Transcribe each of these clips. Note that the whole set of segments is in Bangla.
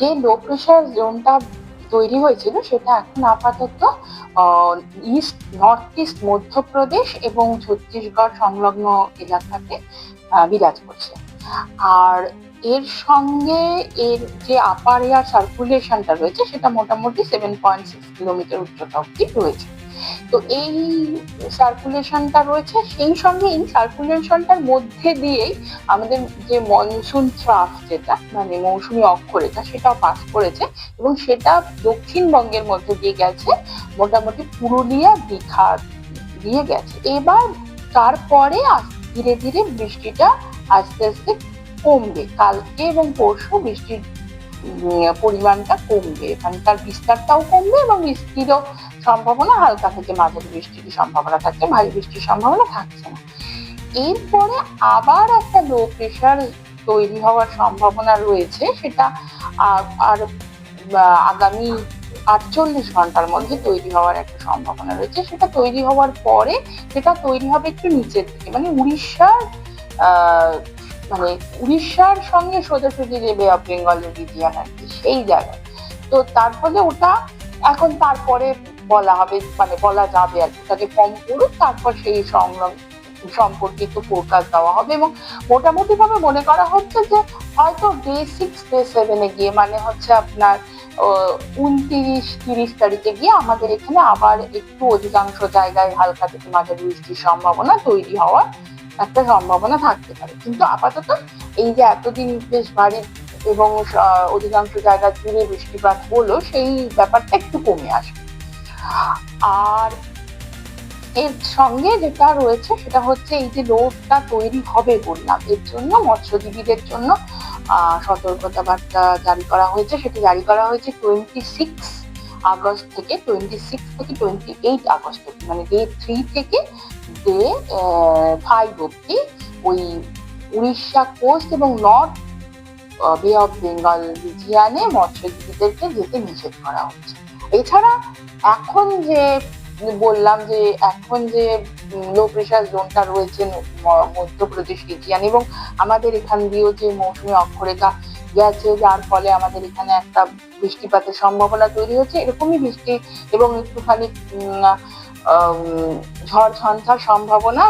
যে লো প্রেশার জোনটা তৈরি হয়েছিল সেটা এখন আপাতত ইস্ট, নর্থ ইস্ট, মধ্যপ্রদেশ এবং ছত্তিশগড় সংলগ্ন এলাকাতে বিরাজ করছে। আর এর সঙ্গে এর যে আপার এয়ার সার্কুলেশনটা রয়েছে সেটা মোটামুটি সেভেন পয়েন্ট সিক্স কিলোমিটার উচ্চতা অব্দি রয়েছে। তো এই সার্কুলেশনটা রয়েছে, সেই সঙ্গে এই সার্কুলেশনটার মধ্যে দিয়েই আমাদের যে মনসুন ট্রাফ যেটা মানে মৌসুমী অক্ষরেখা সেটাও পাস করেছে এবং সেটা দক্ষিণবঙ্গের মধ্যে দিয়ে গেছে, মোটামুটি পুরুলিয়া, দীঘা দিয়ে গেছে। এবার তারপরে ধীরে ধীরে বৃষ্টিটা আস্তে আস্তে কমবে, কালকে এবং পরশু বৃষ্টির পরিমাণটা কমবে। এখানকার বিস্তারটাও কমবে এবং বৃষ্টিরও সম্ভাবনা, হালকা থেকে মাঝারি বৃষ্টির সম্ভাবনা থাকছে, ভারী বৃষ্টির সম্ভাবনা থাকছে না। এরপরে আবার একটা লো প্রেশার তৈরি হওয়ার সম্ভাবনা রয়েছে, সেটা আর- আগামী আটচল্লিশ ঘণ্টার মধ্যে তৈরি হওয়ার একটা সম্ভাবনা রয়েছে। সেটা তৈরি হওয়ার পরে, সেটা তৈরি হবে একটু নিচের দিকে। মানে উড়িষ্যার মানে উড়িষ্যার সঙ্গে সোজাসুজি যে বে অফ বেঙ্গলের রিজিয়ান আর কি সেই জায়গায়। তো তার ফলে ওটা এখন তারপরে বলা হবে মানে বলা যাবে আর কি। তাকে কম করুক তারপর সেই সংগ্রাম সম্পর্কিত ফোরকাস্ট দেওয়া হবে এবং মোটামুটি ভাবে মনে করা হচ্ছে যে হয়তো ডে সিক্স ডে সেভেনে গিয়ে মানে হচ্ছে আপনার উনত্রিশ, তিরিশ তারিখে গিয়ে আমাদের এখানে আবার একটু অধিকাংশ জায়গায় হালকা থেকে মাঝারি বৃষ্টির সম্ভাবনা তৈরি হওয়ার একটা সম্ভাবনা থাকতে পারে। কিন্তু আপাতত এই যে এতদিন বেশ ভারী এবং অধিকাংশ জায়গা জুড়ে বৃষ্টিপাত হলো, সেই ব্যাপারটা একটু কমে আসবে। আর এর সঙ্গে যেটা রয়েছে সেটা হচ্ছে এই যে রোডটা তৈরি হবে বললাম, এর জন্য, মৎস্যজীবীদের জন্য সতর্কতা বার্তা জারি করা হয়েছে। সেটি জারি করা হয়েছে টোয়েন্টি সিক্স আগস্ট থেকে টোয়েন্টি সিক্স থেকে টোয়েন্টি এইট আগস্ট অব্দি মানে ডে থ্রি থেকে ডে ফাইভ অব্দি ওই উড়িষ্যা কোস্ট এবং নর্থ বে অফ বেঙ্গল রিজিয়ানে মৎস্যজীবীদেরকে যেতে নিষেধ করা হচ্ছে। এছাড়া এখন যে বললাম যে এখন যে লো প্রেশার জোনটা রয়েছে মধ্যপ্রদেশ রিজিয়ান এবং আমাদের এখান দিয়েও যে মৌসুমী অক্ষরেখা গেছে, যার ফলে আমাদের এখানে একটা বৃষ্টিপাতের সম্ভাবনা তৈরি হচ্ছে। এরকমই বৃষ্টি এবং একটুখানি ঝড় ঝঞ্ঝার সম্ভাবনা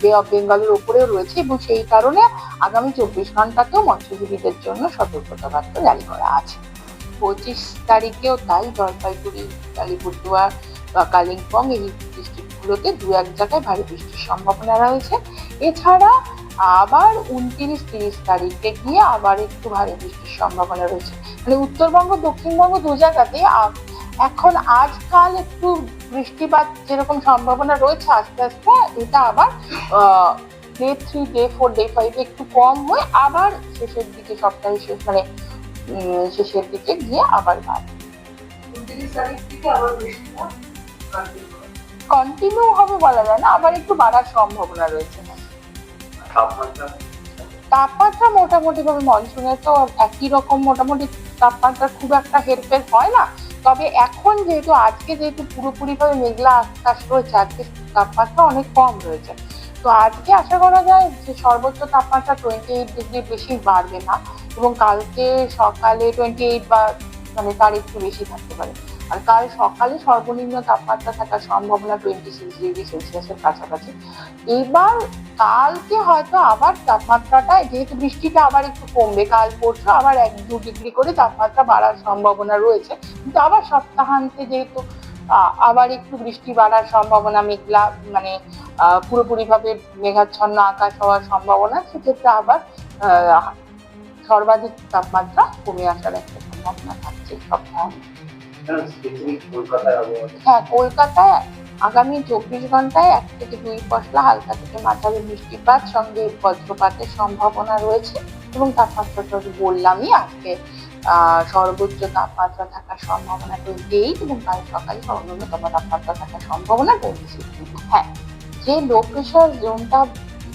বে অফ বেঙ্গলের উপরেও রয়েছে এবং সেই কারণে আগামী চব্বিশ ঘন্টাতেও মৎস্যজীবীদের জন্য সতর্কতা বার্তা জারি করা আছে। পঁচিশ তারিখেও তাই জলপাইগুড়ি আলিপুরদুয়ার বা কালিম্পং এই ডিস্ট্রিক্টগুলোতে দু এক জায়গায় ভারী বৃষ্টির সম্ভাবনা রয়েছে। এছাড়া আবার উনত্রিশ, তিরিশ তারিখে গিয়ে আবার একটু ভারী বৃষ্টির সম্ভাবনা রয়েছে। মানে উত্তরবঙ্গ, দক্ষিণবঙ্গ দু জায়গাতে এখন আজকাল একটু বৃষ্টিপাত যেরকম সম্ভাবনা রয়েছে, আস্তে আস্তে এটা আবার day three day four day ফাইভে একটু কম হয়ে আবার শেষের দিকে সপ্তাহের শেষ মানে শেষের দিকে গিয়ে আবার হবে। কন্টিনিউ হবে বলা যায় না আবার একটু বাড়ার সম্ভাবনা রয়েছে। তাপমাত্রা? তাপমাত্রা মোটামুটি ভাবে মনসুনে তো একই রকম মোটামুটি তাপমাত্রা খুব একটা হেরফের হয় না। তবে এখন যেহেতু আজকে যেহেতু পুরোপুরি ভাবে মেঘলা আকাশ রয়েছে আজকে তাপমাত্রা অনেক কম রয়েছে। তো আজকে আশা করা যায় যে সর্বোচ্চ তাপমাত্রা টোয়েন্টি এইট ডিগ্রি বেশি বাড়বে না এবং কালকে সকালে টোয়েন্টি এইট বা মানে তার একটু বেশি থাকতে পারে। আর কাল সকালে সর্বনিম্ন তাপমাত্রা থাকার সম্ভাবনা টোয়েন্টি সিক্স ডিগ্রি সেলসিয়াসের কাছাকাছি। এবার কালকে হয়তো আবার তাপমাত্রাটা, যেহেতু বৃষ্টিটা আবার একটু কমবে, কাল পরশু আবার এক দু ডিগ্রি করে তাপমাত্রা বাড়ার সম্ভাবনা রয়েছে। কিন্তু আবার সপ্তাহান্তে যেহেতু আবার একটু বৃষ্টি বাড়ার সম্ভাবনা মেঘলা মানে পুরোপুরিভাবে মেঘাচ্ছন্ন আকাশ হওয়ার সম্ভাবনা সেক্ষেত্রে আবার সর্বাধিক তাপমাত্রা কমে আসার একটা সম্ভাবনা থাকছে আবহাওয়া। হ্যাঁ কলকাতায় আগামী চব্বিশ ঘন্টায় এক থেকে দুই পশলা হালকা থেকে মাঝারি বৃষ্টিপাত সঙ্গে বজ্রপাতের সম্ভাবনা রয়েছে এবং তাপমাত্রাটা তো বললামই আজকে সর্বোচ্চ তাপমাত্রা থাকার সম্ভাবনা টোয়েন্টি এইট এবং কাল সকালে সর্বনিম্নতম তাপমাত্রা থাকার সম্ভাবনা টোয়েন্টি সিক্স হ্যাঁ যে লো প্রেশার জোনটা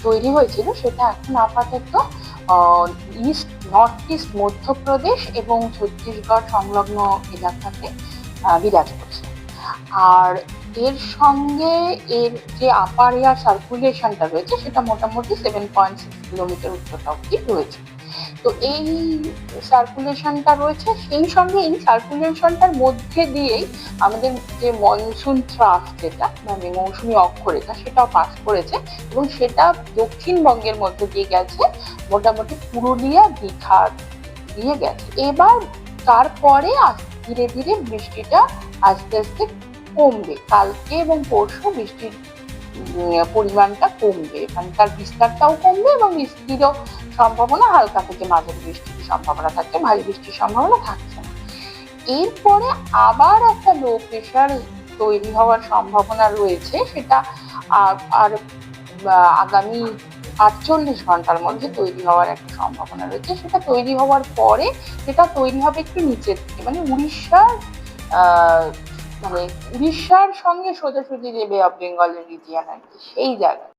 তৈরি হয়েছিল সেটা এখন আপাতত ইস্ট নর্থ ইস্ট মধ্যপ্রদেশ এবং ছত্তিশগড় সংলগ্ন এলাকাতে বিরাজ করছে। আর এর সঙ্গে এর যে আপার এয়ার সার্কুলেশনটা রয়েছে সেটা মোটামুটি সেভেন পয়েন্ট সিক্স কিলোমিটার উচ্চতা অব্দি রয়েছে। তো এই সার্কুলেশনটা রয়েছে, সেই সঙ্গে এই সার্কুলেশনটার মধ্যে দিয়েই আমাদের যে মনসুন থ্রাফ যেটা মানে মৌসুমি অক্ষরেখা, সেটাও পাস করেছে এবং সেটা দক্ষিণবঙ্গের মধ্যে দিয়ে গেছে, মোটামুটি পুরুলিয়া, দীঘা দিয়ে গেছে। এবার তারপরে ধীরে ধীরে বৃষ্টিটা আস্তে আস্তে কমবে। কালকে এবং পরশু বৃষ্টির পরিমাণটা কমবে। তার বিস্তারটাও কমবে এবং বৃষ্টিরও সম্ভাবনা, হালকা থেকে মাঝারি বৃষ্টির সম্ভাবনা থাকছে, ভারী বৃষ্টির সম্ভাবনা থাকছে না। এরপরে আবার একটা লো প্রেশার তৈরি হওয়ার সম্ভাবনা রয়েছে, সেটা আর আগামী আটচল্লিশ ঘণ্টার মধ্যে তৈরি হওয়ার একটা সম্ভাবনা রয়েছে। সেটা তৈরি হওয়ার পরে, সেটা তৈরি হবে একটু নিচের দিকে মানে উড়িষ্যার মানে উড়িষ্যার সঙ্গে সোজাসুজি যে বে অফ বেঙ্গলের রিজিয়ান আর কি, সেই জায়গায়।